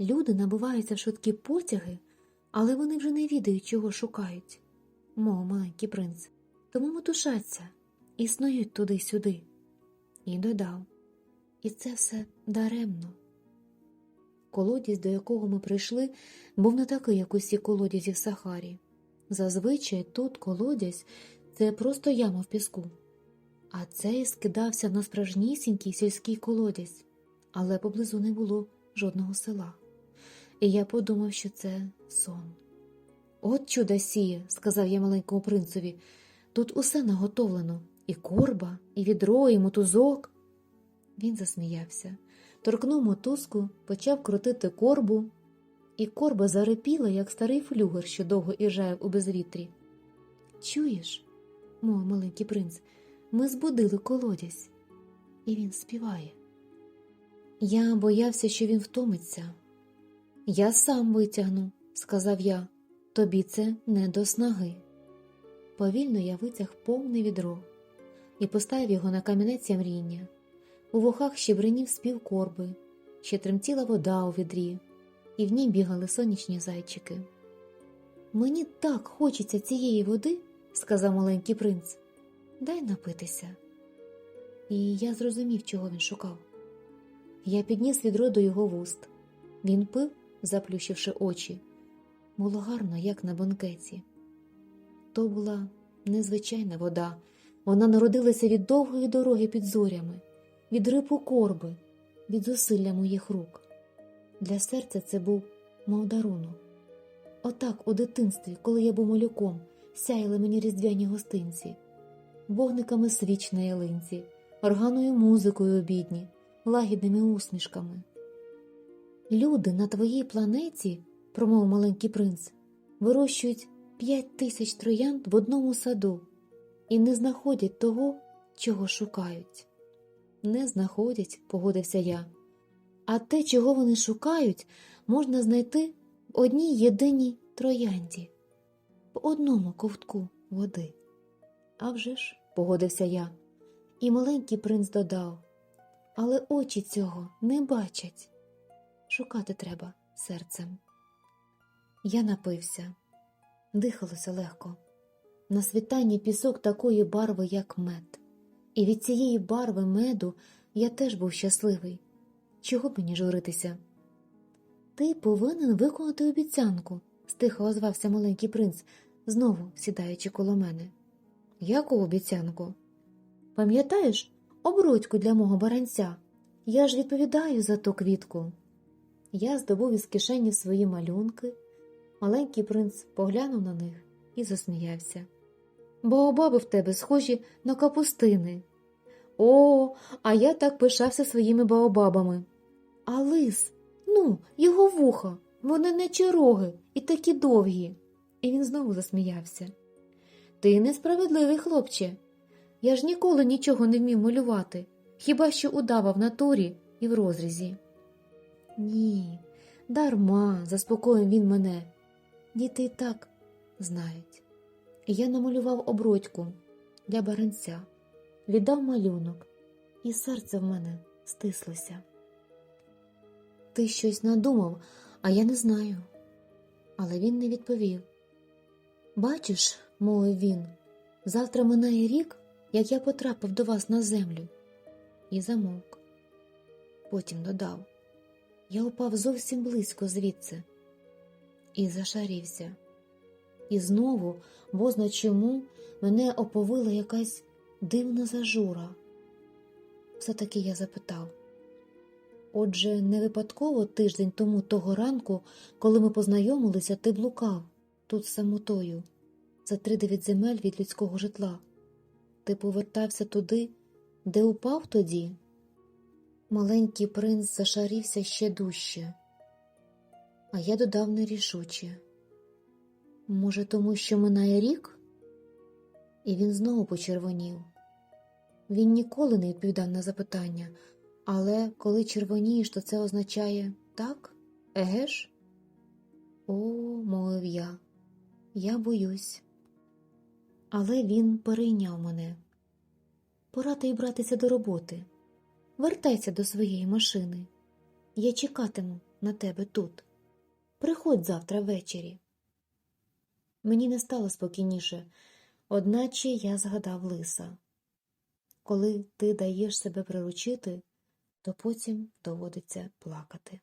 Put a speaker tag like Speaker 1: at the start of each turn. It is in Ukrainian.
Speaker 1: Люди набуваються в швидкі потяги, але вони вже не відають, чого шукають, мов маленький принц. Тому метушаться і снують туди-сюди. І додав. І це все даремно. Колодязь, до якого ми прийшли, був не такий, як усі колодязі в Сахарі. Зазвичай тут колодязь це просто яма в піску, а цей скидався на справжнісінький сільський колодязь, але поблизу не було жодного села. І я подумав, що це сон. От чудо сіє, сказав я маленькому принцеві. Тут усе наготовлено і корба, і відро, і мотузок. Він засміявся, торкнув мотузку, почав крутити корбу, і корба зарипіла, як старий флюгер, що довго іржає у безвітрі. Чуєш, мов маленький принц, ми збудили колодязь, і він співає. Я боявся, що він втомиться. Я сам витягну, сказав я, тобі це не до снаги. Повільно я витяг повне відро і поставив його на камінець ямріння. У вухах ще бринів спів корби, ще тремтіла вода у відрі, і в ній бігали сонячні зайчики. Мені так хочеться цієї води, сказав маленький принц. Дай напитися. І я зрозумів, чого він шукав. Я підніс відро до його вуст. Він пив, заплющивши очі. Було гарно, як на банкеті. То була незвичайна вода. Вона народилася від довгої дороги під зорями, від рипу корби, від зусилля моїх рук. Для серця це був мов дарунок. Отак у дитинстві, коли я був малюком, сяяли мені різдвяні гостинці, вогниками свіч на ялинці, органною музикою обідні, лагідними усмішками. Люди на твоїй планеті, промовив маленький принц, вирощують п'ять тисяч троянд в одному саду і не знаходять того, чого шукають. Не знаходять, погодився я. А те, чого вони шукають, можна знайти в одній єдиній троянді, в одному ковтку води. «А вже ж», – погодився я, і маленький принц додав, але очі цього не бачать. Шукати треба серцем. Я напився, дихалося легко. На світанні пісок такої барви, як мед, і від цієї барви меду я теж був щасливий. Чого мені журитися? Ти повинен виконати обіцянку, стихо озвався маленький принц, знову сідаючи коло мене. Яку обіцянку? Пам'ятаєш обрудьку для мого баранця? Я ж відповідаю за ту квітку. Я здобув із кишені свої малюнки. Маленький принц поглянув на них і засміявся. Баобаби в тебе схожі на капустини. О, а я так пишався своїми баобабами. А лис, ну, його вуха, вони не чороги і такі довгі. І він знову засміявся. Ти несправедливий, хлопче. Я ж ніколи нічого не вмів малювати, хіба що удава в натурі і в розрізі. Ні, дарма, заспокоїв він мене. Діти й так знають. Я намалював обродьку для баранця, віддав малюнок, і серце в мене стислося. Ти щось надумав, а я не знаю. Але він не відповів. Бачиш, мовив він, завтра минає рік, як я потрапив до вас на землю, і замовк. Потім додав я упав зовсім близько звідси і зашарівся. І знову, бозна чому, мене оповила якась дивна зажура. Все таки я запитав. Отже, не випадково тиждень тому того ранку, коли ми познайомилися, ти блукав тут самотою, за три дев'ять земель від людського житла. Ти повертався туди, де упав тоді. Маленький принц зашарівся ще дужче, а я додав нерішуче. Може, тому що минає рік? І він знову почервонів. Він ніколи не відповідав на запитання, але коли червонієш, то це означає так? Еге ж? О, мовив я, я боюсь. Але він перейняв мене. Пора й братися до роботи. Вертайся до своєї машини. Я чекатиму на тебе тут. Приходь завтра ввечері. Мені не стало спокійніше, одначе я згадав лиса. Коли ти даєш себе приручити, то потім доводиться плакати.